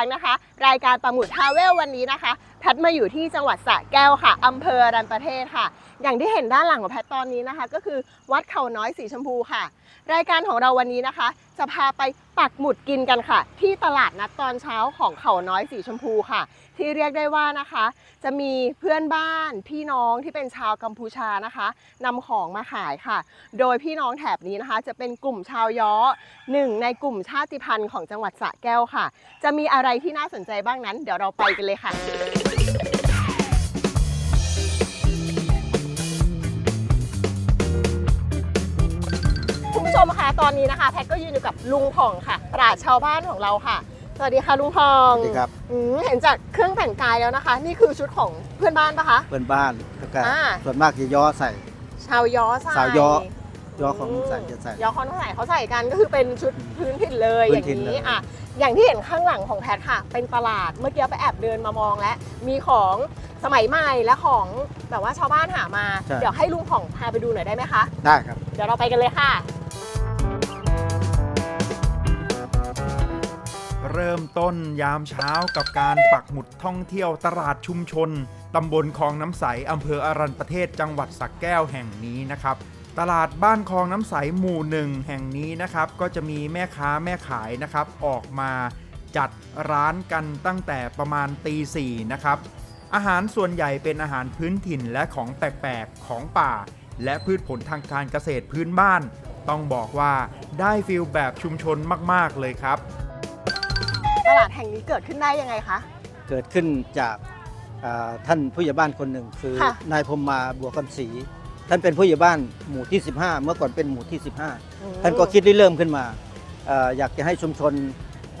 รั้งนะคะ รายการประมุดทาเวลวันนี้นะคะ แพทมาอยู่ที่จังหวัดสระแก้วค่ะอำเภอรันประเทศค่ะ อย่างที่เห็นด้านหลังของแพทตอนนี้นะคะ ก็คือวัดเขาน้อยสีชมพูค่ะ รายการของเราวันนี้นะคะ จะพาไปปักหมุดกินกันค่ะ ที่ตลาดนัดตอนเช้าของเขาน้อยสีชมพูค่ะ ที่เรียกได้ว่านะคะ จะมีเพื่อนบ้านพี่น้องที่เป็นชาวกัมพูชานะคะนำของมาขายค่ะ โดยพี่น้องแถบนี้นะคะ จะเป็นกลุ่มชาวย้อหนึ่งในกลุ่มชาติพันธุ์ของจังหวัดสระแก้วค่ะ จะมีอะไรที่น่าสนใจบ้างนั้น เดี๋ยวเราไปกันเลยค่ะ มคะตอนนี้นะคะ แพทก็ยืนอยู่กับลุงผ่องค่ะปราชญ์ชาวบ้านของเราค่ะ สวัสดีค่ะลุงผ่องสวัสดีครับ อืมเห็นจากเครื่องแต่งกายแล้วนะคะ นี่คือชุดของเพื่อนบ้านปะคะ เพื่อนบ้านแล้วก็อ่า ส่วนมากจะย้อใส่ ชาวย้อใส่สาวย้อย้อของใส่จะใส่ ย้อของใส่เขาใส่กันก็คือเป็นชุดพื้นถิ่นเลยพื้อนย่างถิ่นนี้เลยอะอย่างที่เห็นข้างหลังของแพทค่ะ เป็นตลาดเมื่อกี้ไปแอบเดินมามองแล้วมีของสมัยใหม่และของแบบว่าชาวบ้านหามา เดี๋ยวให้ลุงผ่องพาไปดูหน่อยได้ไหมคะ ได้ครับ เดี๋ยวเราไปกันเลยค่ะ เริ่มต้นยามเช้ากับการปักหมุดท่องเที่ยวตลาดชุมชน ตำบลคลองน้ำใส อำเภออรัญประเทศจังหวัดสักแก้วแห่งนี้นะครับ ตลาดบ้านคลองน้ำใสหมู่หนึ่งแห่งนี้นะครับ ก็จะมีแม่ค้าแม่ขายนะครับ ออกมาจัดร้านกันตั้งแต่ประมาณตีสี่นะครับ อาหารส่วนใหญ่เป็นอาหารพื้นถิ่นและของแปลกๆของป่า และพืชผลทางการเกษตรพื้นบ้าน ต้องบอกว่าได้ฟิลแบบชุมชนมากๆเลยครับ ตลาดแห่งนี้เกิดขึ้นได้ยังไงคะ เกิดขึ้นจากอ่าท่านผู้ใหญ่บ้านคนหนึ่ง คือค่ะ นายพรหมมาบัวคำศรีท่านเป็นผู้ใหญ่บ้านหมู่ที่ 15 เมื่อก่อนเป็นหมู่ที่ อืม15 ท่านก็คิดริเริ่มขึ้นมาอ่าอยากจะให้ชุมชน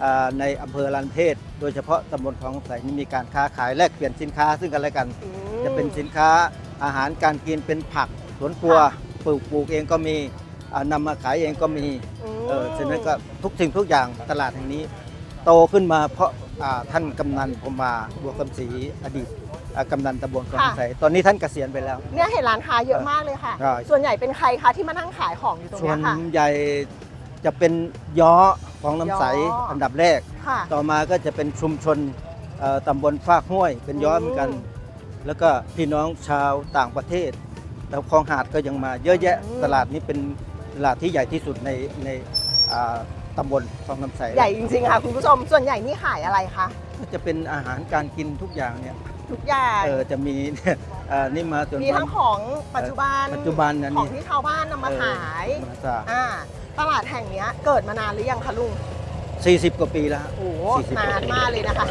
อ่าในอำเภอลานเพศโดยเฉพาะตำบลคลองใสนี่มีการค้าขายแลกเปลี่ยนสินค้าซึ่งกันและกัน อืม จะเป็นสินค้าอาหารการกินเป็นผักสวนครัวค่ะ ปลูกปลูกเองก็มีอ่านำมาขายเองก็มี ม เออฉะนั้นก็ทุกสิ่งทุกอย่างตลาดแห่งนี้ โตขึ้นมาเพราะอ่าท่านกำนันพรหมมาบัวคำศรีอดีตอ่ากำนันตำบลคลองใสตอนนี้ท่านเกษียณไปแล้ว เนี่ยเห็นร้านค้าเยอะมากเลยค่ะ ใช่ ส่วนใหญ่เป็นใครคะที่มานั่งขายของอยู่ตรงส่วเนี้นยค่ะ ใหญ่จะเป็นย้อของน้ำใสย้ออั อันดับแรก ค่ะ ต่อมาก็จะเป็นชุมชนเอ่อตำบลฟากห้วย เป็นย้อเหมือนกัน อืมแล้วก็พี่น้องชาวต่างประเทศ แล้วคลองหาดก็ยังมาเยอะแยะอืม ตลาดนี้เป็นตลาดที่ใหญ่ที่สุดในในอ่า ตำบลคลองน้ำใสใหญ่จริงๆค่ะคุณผู้ชมส่วนใหญ่นี่ขายอะไรคะก็จะเป็นอาหารการกินทุกอย่างเนี่ยทุกอย่างเออจะมีเอ่อนี่มาส่วนมีทั้งของปัจจุบันปัจจุบันนะของนี่ที่ชาวบ้านนำมาขายมาจากอ่าตลาดแห่งเนี้ยเกิดมานานหรือยังคะลุง40 กว่าปีแล้วฮะโอ้โห40นานมากเลยนะคะ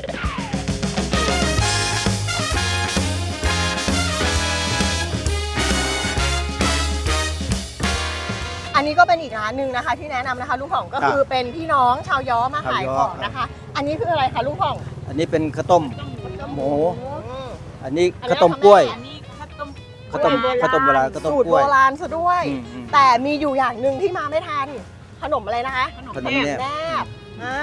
อันนี้ก็เป็นอีกร้านหนึ่งนะคะ ที่แนะนำนะคะลุงผ่องก็คือเป็นพี่น้องชาวย้อมาขายของนะคะ อันนี้คืออะไรคะลุงผ่องอันนี้เป็นข้าวต้ม หมู อืม อันนี้อันนี้ ข้าวต้มกล้วยอันนี้ข้าวต้ม ข้าวต้มข้าวต้มโบราณข้าวต้มสูตรกล้โบวยราณซะด้วย อืมอืมแต่มีอยู่อย่างหนึ่งที่มาไม่ทัน ขนมอะไรนะคะขนมขนมแนแนบบแนบ อ่า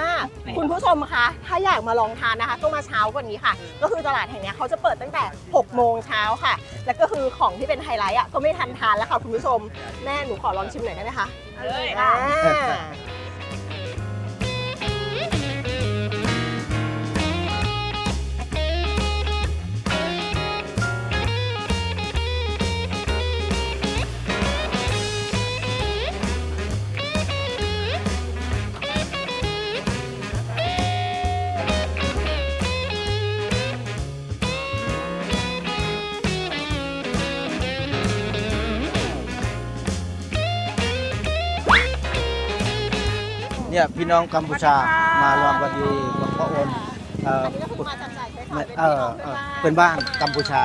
คุณผู้ชมคะ ถ้าอยากมาลองทานนะคะต้องมาเช้ากว่านี้ค่ะ ก็คือตลาดแห่งเนี้ยเขาจะเปิดตั้งแต่ 6 โมงเช้าค่ะ แล้วก็คือของที่เป็นไฮไลท์อะก็ไม่ทันทานแล้วค่ะคุณผู้ชม แม่หนูขอลองชิมหน่อยได้ไหมคะ เลย อ่า เนี่ยพี่น้องกัมพูชามาลองกันดีหลวงพ่อโอนเอ่ออันนี้ก็คือมาจับจ่ายใช้สอยเป็นเอพี่อน้องเออเป็เป็นนบ้านบ้านกัมพูชา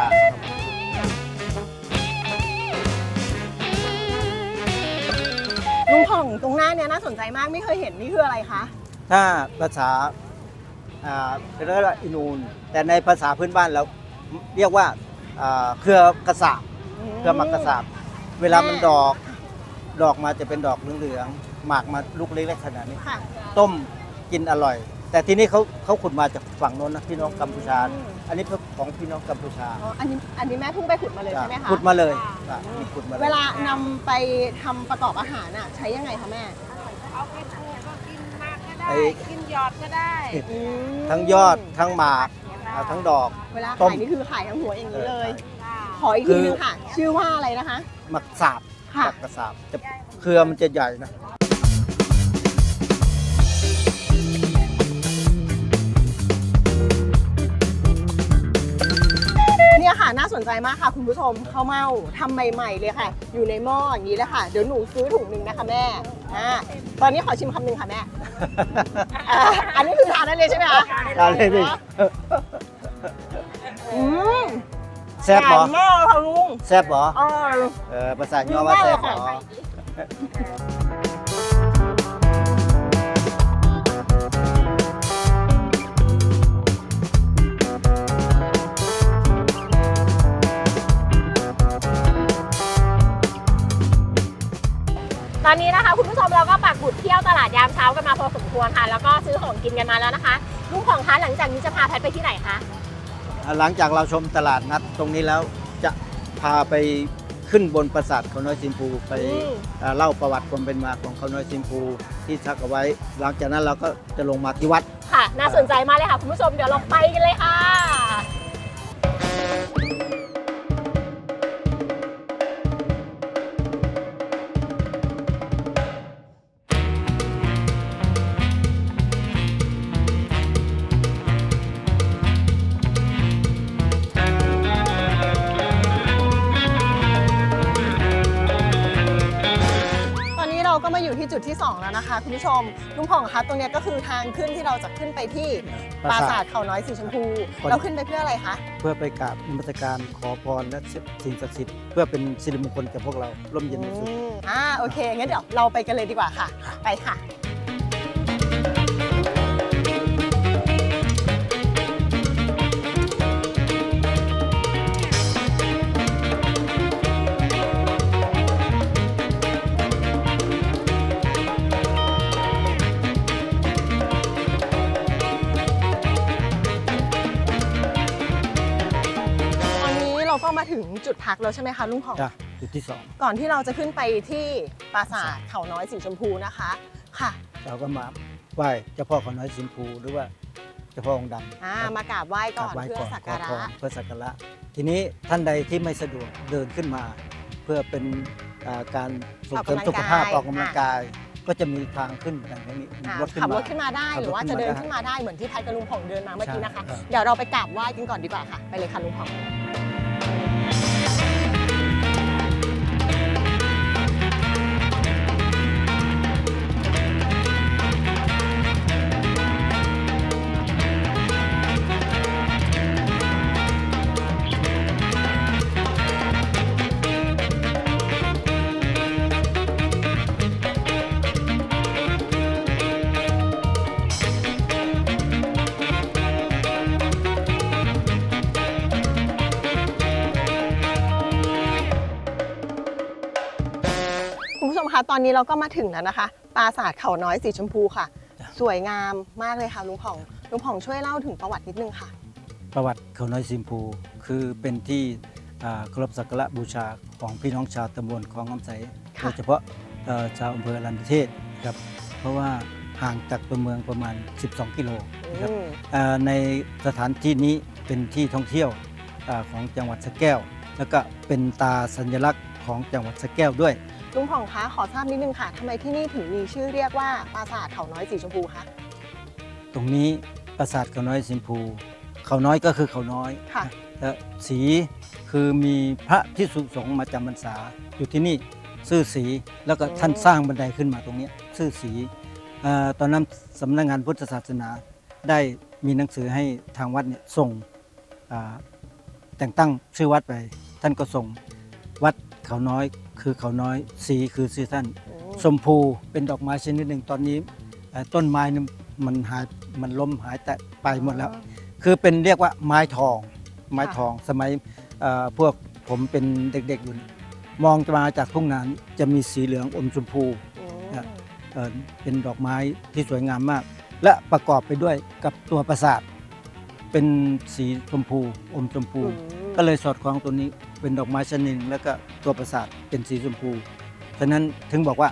ลุงผ่องตรงหน้าเนี่ยน่าสนใจมากไม่เคยเห็นนี่คืออะไรคะถ้าภาษาอ่าเรียกว่าอินูนแต่ในภาษาพื้นบ้านเราเรียกว่าอ่าเครือกระสาบเครือหมักกระสาบเวลามันดอก ดอกมาจะเป็นดอกเหลืองๆ หมากมาลูกเล็กๆขนาดนี้ ค่ะ ต้มกินอร่อย แต่ทีนี้เขาเขาขุดมาจากฝั่งโน้นนะพี่น้องกัมพูชา อืม อันนี้ของพี่น้องกัมพูชาอ๋ออันนี้อันนี้แม่เพิ่งไปขุดมาเลยใช่ไหมคะขุดมาเลยอะนี่ขุดมาเลย เวลานำไปทำประกอบอาหารอะใช้ยังไงคะแม่เอาไปปลูกก็กินมากก็ได้ ไอ้ กินหยอดก็ได้อืมทั้งยอดทั้งหมากอะทั้งดอก เวลาต้ม ขายนี่คือขายทั้งหัวอย่างนี้เลย ค่ะขออีกทีนึงค่ะ ชื่อว่าอะไรนะคะ หมักสาบค่ะ หมักกระสาบจะเครือมันจะใหญ่นะ นี่ยค่ะน่าสนใจมากค่ะ คุณผู้ชมข้าวเม่าทำใหม่ ๆ เลยค่ะ อยู่ในหม้ออย่างนี้เลยค่ะ เดี๋ยวหนูซื้อถุงหนึ่งนะคะแม่อ่าตอนนี้ขอชิมคำหนึ่งค่ะแม่อ่าอันนี้คือทานได้เลยใช่ไหมคะทานเลยดิอืมแซ่บเหรอหวานมากค่ะลุงแซ่บเหรออร่อยเออภาษาย่อว่าแซ่บเอตอนนี้นะคะ คุณผู้ชมเราก็ปักบุดเที่ยวตลาดยามเช้ากันมาพอสมควรค่ะ แล้วก็ซื้อของกินกันมาแล้วนะคะลุงของคะหลังจากนี้จะพาแพทย์ไปที่ไหนคะหลังจากเราชมตลาดนัดตรงนี้แล้วจะพาไปขึ้นบนปราสาทเขาน้อยซิมพูไปอืมเอ่อเล่าประวัติความเป็นมาของเขาน้อยซิมพูที่ชักเอาไว้ หลังจากนั้นเราก็จะลงมาที่วัดค่ะ น่าสนใจมากเลยค่ะคุณผู้ชมเดี๋ยวเราไปกันเลยค่ะ คะคุณผู้ชมลุงผ่องคะตรงเนี้ยก็คือทางขึ้นที่เราจะขึ้นไปที่ปปราราสาสาททเขาน้อยสีชมพู คน เราขึ้นไปเพื่ออะไรคะเพื่อไปกราบนมัสการขอพรและสิ่งศักดิ์สิทธิ์เพื่อเป็นสิริมงคลแก่พวกเราร่มเย็นเป็นสุข อืมอ่าโอเคงั้นเดี๋ยวเราไปกันเลยดีกว่าค่ะ ไปค่ะ พักแล้วใช่ไหมคะลุงผ่อง จ้ะจุดที่สองก่อนที่เราจะขึ้นไปที่ปราสาทเขาน้อยสีชมพูนะคะ ค่ะเราก็มาไหว้เจ้าพ่อเขาน้อยซิมพูหรือว่าเจ้าพ่อองค์ดำอ่ามากราบไหว้กก่ราอบนไหว้เพื่อก่อนสักขอการะพรเพื่อสักการะ ทีนี้ท่านใดที่ไม่สะดวกเดินขึ้นมา เพื่อเป็นอ่าการส่งเสริมสุขภาพออกกำลังกาย ก็จะมีทางขึ้นอย่างนี้มีอ่ารถขึ้นขับมารถขึ้นมาได้ขับรถหรือว่าจะเดินขึ้ขึ้นนมามาได้เหมือนที่พัดกับลุงผ่องเดินมาเมื่อกี้นะคะ ใช่ครับ เดี๋ยวเราไปกราบไหว้กันก่อนดีกว่าค่ะ ไปเลยค่ะลุงผ่อง ตอนนี้เราก็มาถึงแล้วนะคะ ปราสาทเขาน้อยสีชมพูค่ะ สวยงามมากเลยค่ะลุงผ่องลุงผ่องช่วยเล่าถึงประวัตินิดนึงค่ะ ประวัติเขาน้อยซิมพูคือเป็นที่อ่าเคารพสักการะบูชาของพี่น้องชาวตำบลคลองน้ำใสค่ะโดยเฉพาะเอ่อชาวอำเภออรัญญประเทศครับเพราะว่าห่างจากตัวเมืองประมาณ 12 กิโลนะครับอืมอ่าในสถานที่นี้เป็นที่ท่องเที่ยวอาของจังหวัดสระแก้ว แล้วก็เป็นตาสัญลักษณ์ของจังหวัดสระแก้วด้วย ลุงผ่องคะขอทราบนิดนึงค่ะทำไมที่นี่ถึงมีชื่อเรียกว่าปราสาทเขาน้อยสีชมพูคะตรงนี้ปราสาทเขาน้อยซิมพู เขาน้อยก็คือเขาน้อยค่ะและสีคือมีพระพิสุสงฆ์มาจำพรรษาอยู่ที่นี่ซื่อสีแล้วก็ท่านสร้างบันไดขึ้นมาตรงเนี้ยซื่อสีเอ่อตอนนั้นสำนักงานพุทธศาสนาได้มีหนังสือให้ทางวัดเนี่ยส่งอ่าแต่งตั้งชื่อวัดไป ท่านก็ส่งวัด เขาน้อยคือเขาน้อยสีคือชื่อท่านชมพูเป็นดอกไม้ชนิดหนึ่งตอนนี้เอ่อต้นไม้นี่มันหายมันล้มหายแต่ไปหมดแล้ว คือเป็นเรียกว่าไม้ทอง ไม้ทองสมัยเอ่อพวกผมเป็นเด็กๆอยู่เนี่ยมองมาจากทุ่งนาจะมีสีเหลืองอมชมพูอืมครับเอ่อเป็นดอกไม้ที่สวยงามมาก และประกอบไปด้วยกับตัวปราสาทเป็นสีชมพูอมชมพูอืมก็เลยสอดคล้องตัวนี้ เป็นดอกไม้ชนิดหนึ่งแล้วก็ตัวปราสาทเป็นสีชมพู ฉะนั้นถึงบอกว่า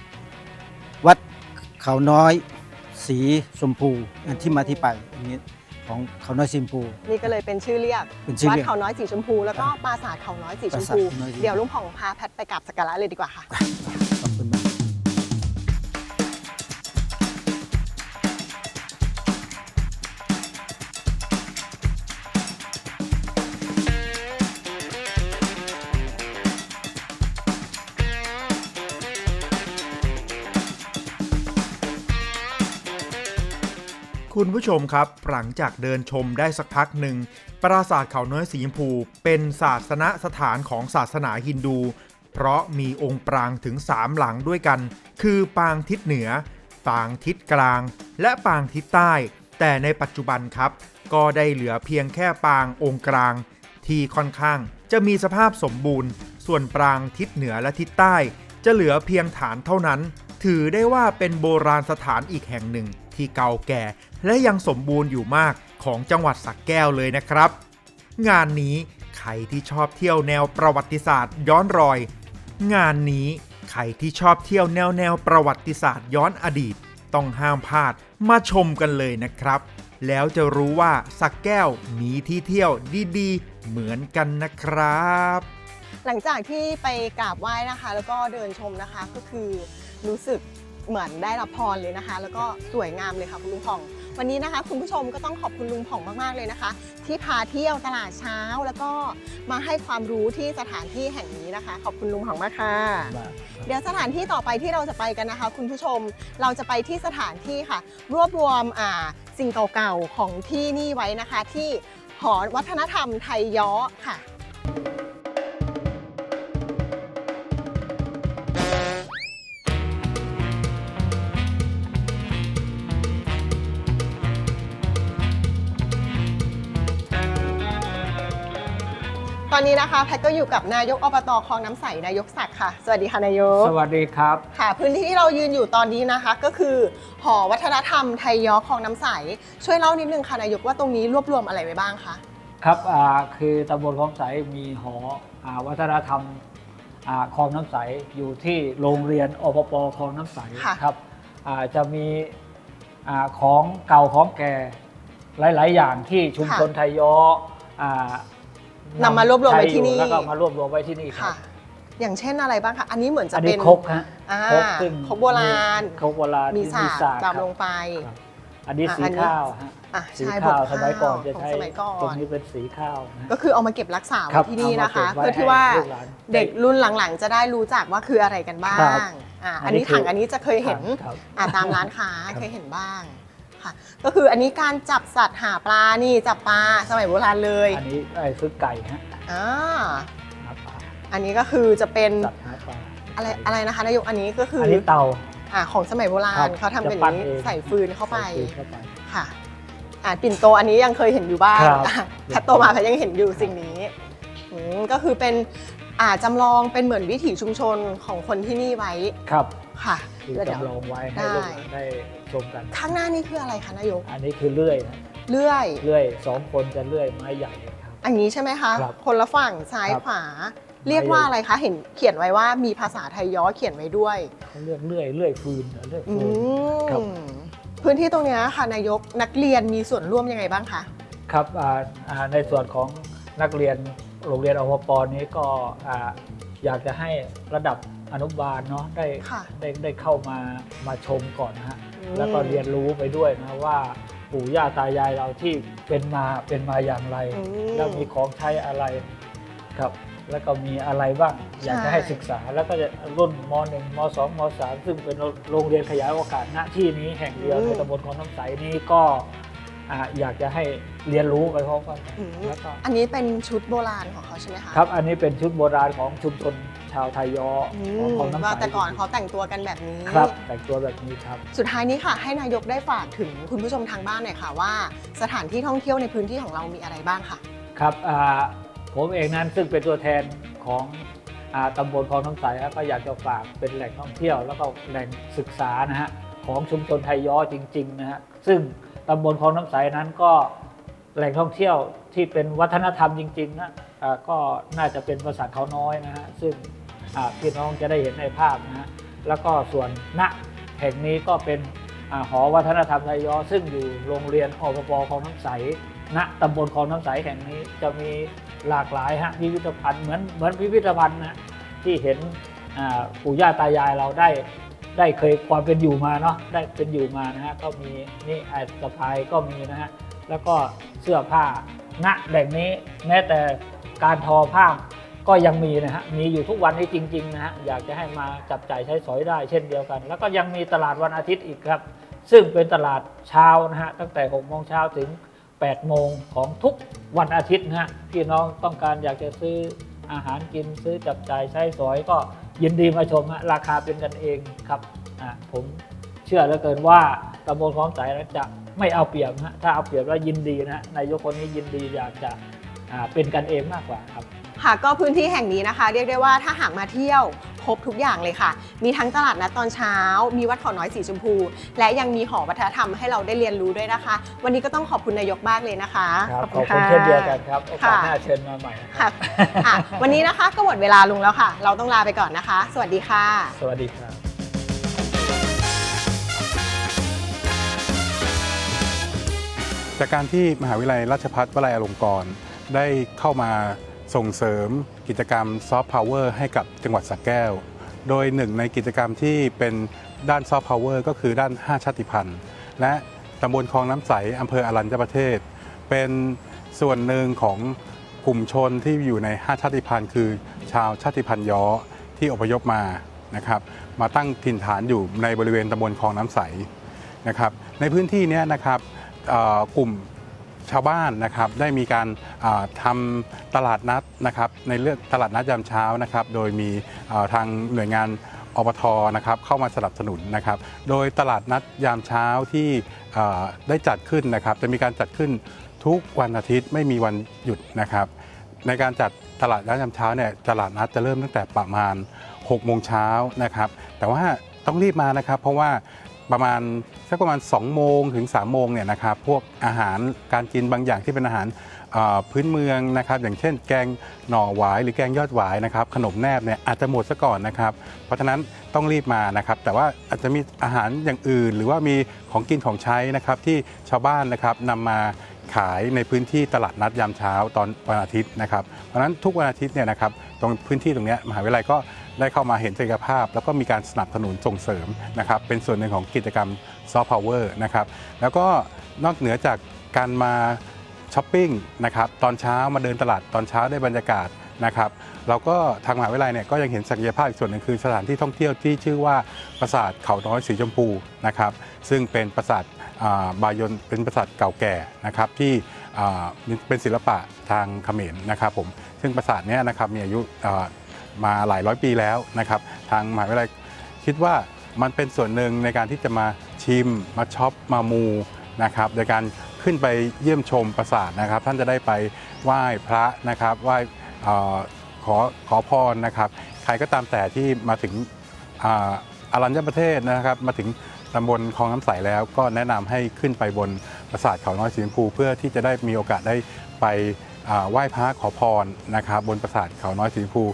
วัดเขาน้อยสีชมพูอันที่มาที่ไปอันนี้ของเขาน้อยสีชมพู นี่ก็เลยเป็นชื่อเรียกเป็นชื่อวัดเรียก เขาน้อยสีชมพู แล้วก็ปราสาทเขาน้อยสีชมพู ปราสาทเขาน้อยสีชมพูเดี๋ยวลุงผ่องพาแพทไปกราบสักการะเลยดีกว่าค่ะ คุณผู้ชมครับ หลังจากเดินชมได้สักพักหนึ่ง ปราสาทเขาน้อยสีชมพู เป็นศาสนสถานของศาสนาฮินดู เพราะมีองค์ปรางถึง 3 หลังด้วยกัน คือปางทิศเหนือ ปางทิศกลาง และปางทิศใต้ แต่ในปัจจุบันครับ ก็ได้เหลือเพียงแค่ปางองค์กลาง ที่ค่อนข้างจะมีสภาพสมบูรณ์ ส่วนปรางทิศเหนือและทิศใต้ จะเหลือเพียงฐานเท่านั้น ถือได้ว่าเป็นโบราณสถานอีกแห่งหนึ่ง ที่เก่าแก่ และยังสมบูรณ์อยู่มากของจังหวัดสักแก้วเลยนะครับ งานนี้ใครที่ชอบเที่ยวแนวประวัติศาสตร์ย้อนรอย งานนี้ใครที่ชอบเที่ยวแนวแนวประวัติศาสตร์ย้อนอดีต ต้องห้ามพลาดมาชมกันเลยนะครับ แล้วจะรู้ว่าสักแก้วมีที่เที่ยวดีๆ เหมือนกันนะครับ หลังจากที่ไปกราบไหว้นะคะ แล้วก็เดินชมนะคะก็คือรู้สึก เหมือนได้รับพรเลยนะคะ แล้วก็สวยงามเลยค่ะคุณลุงผ่อง วันนี้นะคะ คุณผู้ชมก็ต้องขอบคุณลุงผ่องมากๆเลยนะคะ ที่พาเที่ยวตลาดเช้าแล้วก็มาให้ความรู้ที่สถานที่แห่งนี้นะคะ ขอบคุณลุงผ่องมากค่ะ เดี๋ยวสถานที่ต่อไปที่เราจะไปกันนะคะ คุณผู้ชมเราจะไปที่สถานที่ค่ะ รวบรวมอ่าสิ่งเก่าๆของที่นี่ไว้นะคะ ที่หอวัฒนธรรมไทยย้อค่ะ ตอนนี้นะคะแพทก็อยู่กับนายกอบตคลองน้ำใสนายกศักดิ์ค่ะ สวัสดีค่ะนายก สวัสดีครับ ค่ะ พื้นที่ที่เรายืนอยู่ตอนนี้นะคะก็คือหอวัฒนธรรมไทยย้อคลองน้ำใส ช่วยเล่านิดนึงค่ะนายกว่าตรงนี้รวบรวมอะไรไว้บ้างคะ ครับอ่าคือตำบลคลองใสมีหออาวัฒนธรรมอ่าคลองน้ำใสอยู่ที่โรงเรียนอปปคลองน้ำใสค่ะ ครับอ่าจะมีอ่าของเก่าของแก่หลาย ๆ อย่างที่ชุมชนไทยย้ออ่า นำมารวบรวมไว้ที่นี่ ใช้อยู่แล้วก็มารวบรวมไว้ที่นี่ครัค่ะ บอย่างเช่นอะไรบ้างคะ อันนี้เหมือนจะอันเป็นี้นครกฮะอ่าครกซึ่งครกโบราณ ครกโบราณมีที่สากครัดำลงไป ครับอันนี้อะสีอันนี้ ข้าวฮะอะสีใช่ข้าวบดสมัยก่อนจะของใช้สมัยก่อตรงน นี้เป็นสีข้าวนะ ก็คือเอามาเก็บรักษาครัไว้บที่นี่นะคะ เอามาเก็บไว้เพื่อที่ว่าให้ลูกหลานเด็กรุ่นหลังๆ จะได้รู้จักว่าคืออะไรกันบ้าครับงอ่าอัอันนนี้นี้ถังคืออัอันนี้จะเคยเห็นครับอ่าตามร้านค้าครับ เคยเห็นบ้าง ค่ะ ก็คืออันนี้การจับสัตว์หาปลานี่จับปลาสมัยโบราณเลยอันนี้ไอ้ซื้อไก่ฮะอ่าหาปลาอันนี้ก็คือจะเป็นสัตว์หาปลาอะไรอะไรนะคะนายกอันนี้ก็คืออัอนนี้เตา อ่าของสมัยโบราครัณบเขาทำเป็นอจะปั้ย่านงนี้เอง ใส่ฟืนเข้าไปใส่ฟืนเข้าไป ค่ะอ่าปิ่นโตอันนี้ยังเคยเห็นอยู่บ้างครับ อะแพทโตมาแพทยังเห็นอยู่สิ่งนี้อืมก็คือเป็นอ่าจำลองเป็นเหมือนวิถีชุมชนของคนที่นี่ไว้ครับ ค่ะ คือแล้วเดี๋ยวจำลองไว้ให้ได้ลูกหลานได้ชมกัน ข้างหน้านี่คืออะไรคะนายก อันนี้คือเลื่อยนะเลื่อย เลื่อยสองคนจะเลื่อยไม้ใหญ่ครับ อันนี้ใช่ไหมคะ ครับคนละฝั่งซ้ายครับ ขวา เรียกว่าอะไรคะ เห็นเขียนไว้ว่ามีภาษาไทยย้อเขียนไว้ด้วย เขาเรียกเลื่อยเลื่อยฟืนเหรอเลื่อยอืฟืน ครับ มพื้นที่ตรงเนี้ยค่ะนายกนักเรียนมีส่วนร่วมยังไงบ้างคะ ครับอ่าอ่าในส่วนของนักเรียนโรงเรียนอพปนี้ก็อ่าอยากจะให้ระดับ อนุบาลเนาะได้ค่ะได้ได้เข้ามามาชมก่อนนะฮะอืม แล้วก็เรียนรู้ไปด้วยนะว่าปู่ย่าตายายเราที่เป็นมาเป็นมาอย่างไร อืม แล้วมีของใช้อะไรครับ แล้วก็มีอะไรบ้างอยากจะให้ศึกษา แล้วก็จะรุ่นม .1 ม .2 ม .3 ซึ่งเป็นโรงเรียนขยายโอกาสณที่นี้แห่งเดียวอืมในตำบลของน้ำใสนี้ก็อ่าอยากจะให้เรียนรู้ไปพร้อมกันอืมแล้วก็ อันนี้เป็นชุดโบราณของเขาใช่ไหมคะ ครับ อันนี้เป็นชุดโบราณของชุมชน ชาวไทยยออืของมของน้ำใสว่าแต่ก่อนเขาแต่งตัวกันแบบนี้ ครับ แต่งตัวแบบนี้ครับ สุดท้ายนี้ค่ะ ให้นายกได้ฝากถึงคุณผู้ชมทางบ้านหน่อยค่ะ ว่าสถานที่ท่องเที่ยวในพื้นที่ของเรามีอะไรบ้างค่ะ ครับอ่าผมเองนั้นซึ่งเป็นตัวแทนของอาตำบลคลองน้ำใสครับก็อยากจะฝากเป็นแหล่งท่องเที่ยว แล้วก็แหล่งศึกษานะฮะของชุมชนไทยย้อจริงๆนะฮะซึ่งตำบลคลองน้ำใสนั้นก็แหล่งท่องเที่ยวที่เป็นวัฒนธรรมจริงๆนะอ่าก็น่าจะเป็นปราสาทเขาน้อยนะฮะซึ่งอ่า พี่น้องจะได้เห็นในภาพนะฮะแล้วก็ส่วนณแห่งนี้ก็เป็นอหอวัฒนธรรมไทยยอซึ่งอยู่โรงเรียนอปปคลองน้ำใสณตำบลคลองน้ำใสแห่งนี้จะมีหลากหลายฮะพิพิธภัณฑ์เหมือนเหมือนพิพิธภัณฑ์นะที่เห็นปู่ย่าตายายเราได้ได้เคยความเป็นอยู่มาเนาะได้เป็นอยู่มานะฮะก็มีนี่ไอ้สะพายก็มีนะฮะแล้วก็เสื้อผ้าณแหล่งนี้แม้แต่การทอผ้า ก็ยังมีนะฮะ มีอยู่ทุกวันนี้จริงๆนะฮะ อยากจะให้มาจับจ่ายใช้สอยได้เช่นเดียวกัน แล้วก็ยังมีตลาดวันอาทิตย์อีกครับ ซึ่งเป็นตลาดเช้านะฮะ ตั้งแต่6โมงเช้าถึง8โมงของทุกวันอาทิตย์นะฮะ พี่น้องต้องการอยากจะซื้ออาหารกินซื้อจับจ่ายใช้สอยก็ยินดีมาชมฮะ ราคาเป็นกันเองครับอ่าผมเชื่อเหลือเกินว่าตำบลคลองสายจะไม่เอาเปรียบฮะ ถ้าเอาเปรียบแล้วยินดีนะฮะ นายกคนนี้ยินดีอยากจะอ่าเป็นกันเองมากกว่าครับ ค่ะก็พื้นที่แห่งนี้นะคะ เรียกได้ว่าถ้าหากมาเที่ยวครบทุกอย่างเลยค่ะ มีทั้งตลาดนัดตอนเช้า มีวัดเขาน้อยสีชมพู และยังมีหอวัฒนธรรมให้เราได้เรียนรู้ด้วยนะคะ วันนี้ก็ต้องขอบคุณนายกมากเลยนะคะครับขอบคุณเช่นเดียวกันครับโอกาสหน้าเชิญมาใหม่นะคค่ะรับอะวันนี้นะคะก็หมดเวลาลงแล้วค่ะ เราต้องลาไปก่อนนะคะ สวัสดีค่ะ สวัสดีครับจากการที่มหาวิทยาลัยราชภัฏวลัยอลงกรณ์ได้เข้ามา ส่งเสริมกิจกรรมซอฟต์พาวเวอร์ให้กับจังหวัดสระแก้ว โดยหนึ่งในกิจกรรมที่เป็นด้านซอฟต์พาวเวอร์ก็คือด้าน 5 ชาติพันธุ์ และตำบลคลองน้ำใสอำเภออรัญญประเทศ เป็นส่วนหนึ่งของกลุ่มชนที่อยู่ใน 5 ชาติพันธุ์ คือ ชาวชาติพันธุ์ย้อที่อพยพมานะครับมาตั้งถิ่นฐานอยู่ในบริเวณตำบลคลองน้ำใสนะครับในพื้นที่นี้นะครับกลุ่ม ชาวบ้านนะครับได้มีการอ่าทำตลาดนัดนะครับในเรื่องตลาดนัดยามเช้านะครับ โดยมีทางหน่วยงานอปทนะครับเข้ามาสนับสนุนนะครับ โดยตลาดนัดยามเช้าที่ได้จัดขึ้นนะครับ จะมีการจัดขึ้นทุกวันอาทิตย์ไม่มีวันหยุดนะครับ ในการจัดตลาดนัดยามเช้าเนี่ยตลาดนัดจะเริ่มตั้งแต่ประมาณ6โมงเช้านะครับ แต่ว่าต้องรีบมานะครับ เพราะว่า ประมาณสักประมาณ2โมงถึง3โมงเนี่ยนะครับพวกอาหารการกินบางอย่างที่เป็นอาหารพื้นเมืองนะครับ อย่างเช่น แกงหน่อหวายหรือแกงยอดหวายนะครับ ขนมแนบเนี่ยอาจจะหมดซะก่อนนะครับ เพราะฉะนั้นต้องรีบมานะครับ แต่ว่าอาจจะมีอาหารอย่างอื่น หรือว่ามีของกินของใช้นะครับที่ชาวบ้านนะครับนำมาขายในพื้นที่ตลาดนัดยามเช้าตอนวันอาทิตย์นะครับ เพราะฉะนั้นทุกวันอาทิตย์เนี่ยนะครับตรงพื้นที่ตรงนี้มหาวิทยาลัยก็ ได้เข้ามาเห็นศักยภาพ แล้วก็มีการสนับสนุนส่งเสริมนะครับเป็นส่วนหนึ่งของกิจกรรมซอฟต์พาวเวอร์นะครับแล้วก็นอกเหนือจากการมาช้อปปิ้งนะครับตอนเช้ามาเดินตลาดตอนเช้าได้บรรยากาศนะครับเราก็ทางมหาวิทยาลัยเนี่ยก็ยังเห็นศักยภาพอีกส่วนหนึ่งคือสถานที่ท่องเที่ยวที่ชื่อว่าปราสาทเขาน้อยสีชมพูนะครับซึ่งเป็นปราสาทบายนเป็นปราสาทเก่าแก่นะครับที่เป็นศิลปะทางเขมรนะครับผมซึ่งปราสาทเนี้ยนะครับมีอายุ มาหลายร้อยปีแล้วนะครับทางมหาวิทยาลัยคิดว่ามันเป็นส่วนหนึ่งในการที่จะมาชิม มาช็อปมามูนะครับโดยการขึ้นไปเยี่ยมชมปราสาทนะครับ ท่านจะได้ไปไหว้พระนะครับไหว้ขอขอพรนะครับ ใครก็ตามแต่ที่มาถึงอารัญญประเทศนะครับ มาถึงตำบลคลองน้ำใสแล้วก็แนะนำให้ขึ้นไปบนปราสาทเขาน้อยสีชมพูเพื่อที่จะได้มีโอกาสได้ไปไหว้พระขอพรนะครับ บนปราสาทเขาน้อยสีชมพู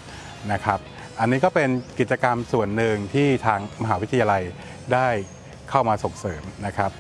นะครับ อันนี้ก็เป็นกิจกรรมส่วนหนึ่งที่ทางมหาวิทยาลัยได้เข้ามาส่งเสริมนะครับ